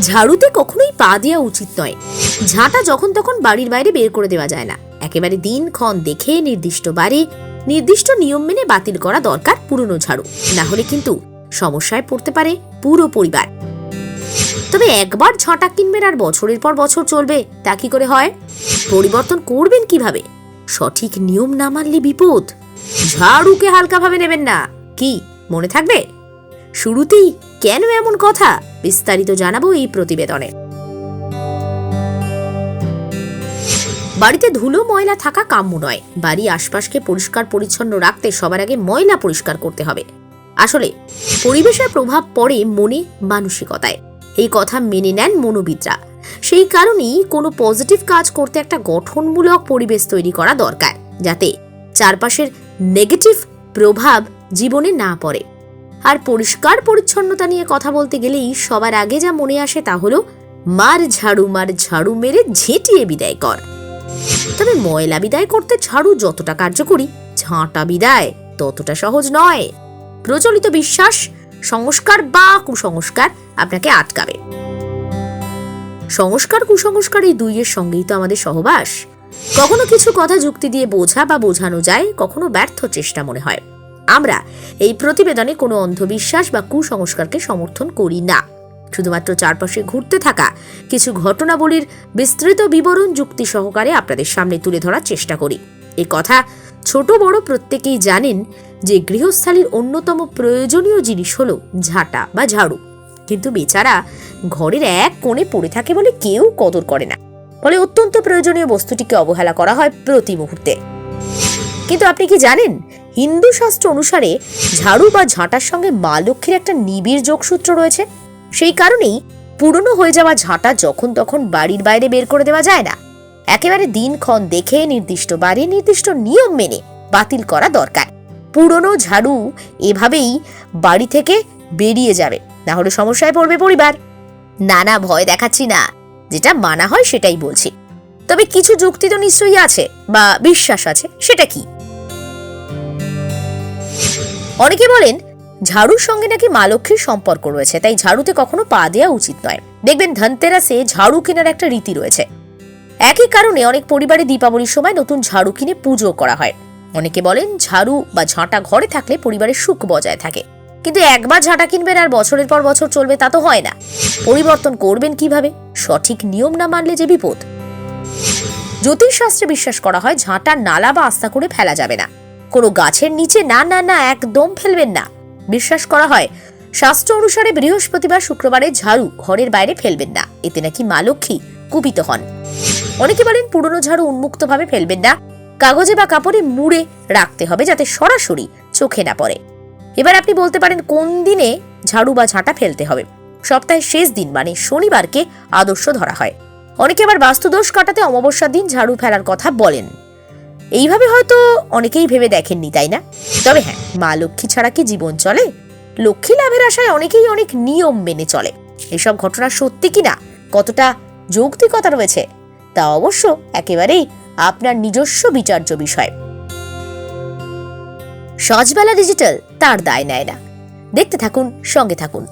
ঝাড়ুতে কখনোই পা দেওয়া উচিত নয়। ঝাঁটা যখন তখন বাড়ির বাইরে বের করে দেওয়া যায় না। একেবারে দিনক্ষণ দেখে নির্দিষ্ট বারে নির্দিষ্ট নিয়ম মেনে বাতিল করা দরকার পুরনো ঝাড়ু। না হলে কিন্তু সমস্যায় পড়তে পারে পুরো পরিবার। তবে একবার ঝাঁটা কিনবেন আর বছরের পর বছর চলবে, তা কি করে হয়? পরিবর্তন করবেন কীভাবে? সঠিক নিয়ম না মানলে বিপদ। ঝাড়ুকে হালকাভাবে নেবেন না। কি, মনে থাকবে? শুরুতেই কেন এমন কথা? বিস্তারিত জানাব এই প্রতিবেদনে। বাড়িতে ধুলো, ময়লা থাকা কাম্য নয়। বাড়ি আশপাশকে পরিষ্কার, পরিচ্ছন্ন রাখতে সবার আগে ময়লা পরিষ্কার করতে হবে। আসলে, পরিবেশের প্রভাব পড়ে মনে, মানসিকতায়। এই কথা মেনে নেন মনোবিদরা। সেই কারণেই কোনো পজিটিভ কাজ করতে একটা গঠনমূলক পরিবেশ তৈরি করা দরকার, যাতে চারপাশের নেগেটিভ প্রভাব জীবনে না পড়ে। আর পরিষ্কার পরিচ্ছন্নতা নিয়ে কথা বলতে গেলেই সবার আগে যা মনে আসে তা হলো, মার ঝাড়ু মার ঝাড়ু মেরে ঝেঁটিয়ে বিদায় কর। তবে ময়লা বিদায় করতে ঝাড়ু যতটা কার্যকরী, ঝাঁটা বিদায় ততটা সহজ নয়। প্রচলিত বিশ্বাস, সংস্কার বা কুসংস্কার আপনাকে আটকাবে। সংস্কার, কুসংস্কার এই দুইয়ের সঙ্গেই তো আমাদের সহবাস। কখনো কিছু কথা যুক্তি দিয়ে বোঝা বা বোঝানো যায়, কখনো ব্যর্থ চেষ্টা মনে হয়। আমরা এই প্রতিবেদনে কোনো অন্ধবিশ্বাস বা কুসংস্কারকে সমর্থন করি না। শুধুমাত্র চারপাশে ঘুরতে থাকা কিছু ঘটনাবলীর বিস্তৃত বিবরণ যুক্তি সহকারে আপনাদের সামনে তুলে ধরার চেষ্টা করি। এ কথা ছোট বড় প্রত্যেকেই জানেন যে গৃহস্থালীর অন্যতম প্রয়োজনীয় জিনিস হলো ঝাঁটা বা ঝাড়ু। কিন্তু বেচারা ঘরের এক কোণে পড়ে থাকে বলে কেউ কদর করে না। ফলে অত্যন্ত প্রয়োজনীয় বস্তুটিকে অবহেলা করা হয় প্রতি মুহূর্তে। কিন্তু আপনি কি জানেন? হিন্দু শাস্ত্র অনুসারে ঝাড়ু বা ঝাঁটার সঙ্গে মা লক্ষ্মীর একটা নিবিড় যোগসূত্র রয়েছে। সেই কারণেই পুরনো হয়ে যাওয়া ঝাঁটা যখন তখন বাড়ির বাইরে বের করে দেওয়া যায় না। একেবারে দিনক্ষণ দেখে নির্দিষ্ট বারে নির্দিষ্ট নিয়ম মেনে বাতিল করা দরকার। পুরনো ঝাড়ু এভাবেই বাড়ি থেকে বেরিয়ে যাবে, না হলে সমস্যায় পড়বে পরিবার। না না ভয় দেখাচ্ছি না, যেটা মানা হয় সেটাই বলছি। তবে কিছু যুক্তি তো নিশ্চয়ই আছে, বা বিশ্বাস আছে, সেটা কি? অনেকে বলেন ঝাড়ুর সঙ্গে নাকি মা লক্ষ্মীর সম্পর্ক রয়েছে, তাই ঝাড়ুতে কখনো পা দেওয়া উচিত নয়। দেখবেন ধনতেরাসে ঝাড়ু কেনার একটা রীতি রয়েছে। একই কারণে অনেক পরিবারে দীপাবলির সময় নতুন ঝাড়ু কিনে পুজো করা হয়। অনেকে বলেন ঝাড়ু বা ঝাঁটা ঘরে থাকলে পরিবারের সুখ বজায় থাকে। কিন্তু একবার ঝাঁটা কিনবেন আর বছরের পর বছর চলবে তা তো হয় না। পরিবর্তন করবেন কীভাবে? সঠিক নিয়ম না মানলে যে বিপদ? জ্যোতিষশাস্ত্রে বিশ্বাস করা হয় ঝাঁটা নালা বা আস্থা করে ফেলা যাবে না। কোনো গাছের নিচে না না না, একদম ফেলবেন না। বিশ্বাস করা হয়, শাস্ত্র অনুসারে বৃহস্পতিবার শুক্রবারে ঝাড়ু ঘরের বাইরে ফেলবেন না। এতে নাকি মা লক্ষ্মী কুপিত হন। অনেকে বলেন, পুরনো ঝাড়ু উন্মুক্তভাবে ফেলবেন না। কাগজে বা কাপড়ে মুড়ে রাখতে হবে যাতে সরাসরি চোখে না পড়ে। এবার আপনি বলতে পারেন, কোন দিনে ঝাড়ু বা ঝাঁটা ফেলতে হবে? সপ্তাহের শেষ দিন মানে শনিবারকে আদর্শ ধরা হয়। অনেকে আবার বাস্তুদোষ কাটাতে অমাবস্যার দিন ঝাড়ু ফেলার কথা বলেন। এইভাবে হয়তো অনেকেই ভেবে দেখেননি, তাই না? তবে হ্যাঁ মা লক্ষ্মী ছাড়া কি জীবন চলে? লক্ষ্মী লাভের আশায় অনেকেই অনেক নিয়ম মেনে চলে। এসব ঘটনা সত্যি কিনা কতটা যৌক্তিকতা রয়েছে? তা অবশ্য একেবারেই আপনার নিজস্ব বিচার্য বিষয়। সজবেলা ডিজিটাল তার দায় নেয় না। দেখতে থাকুন, সঙ্গে থাকুন।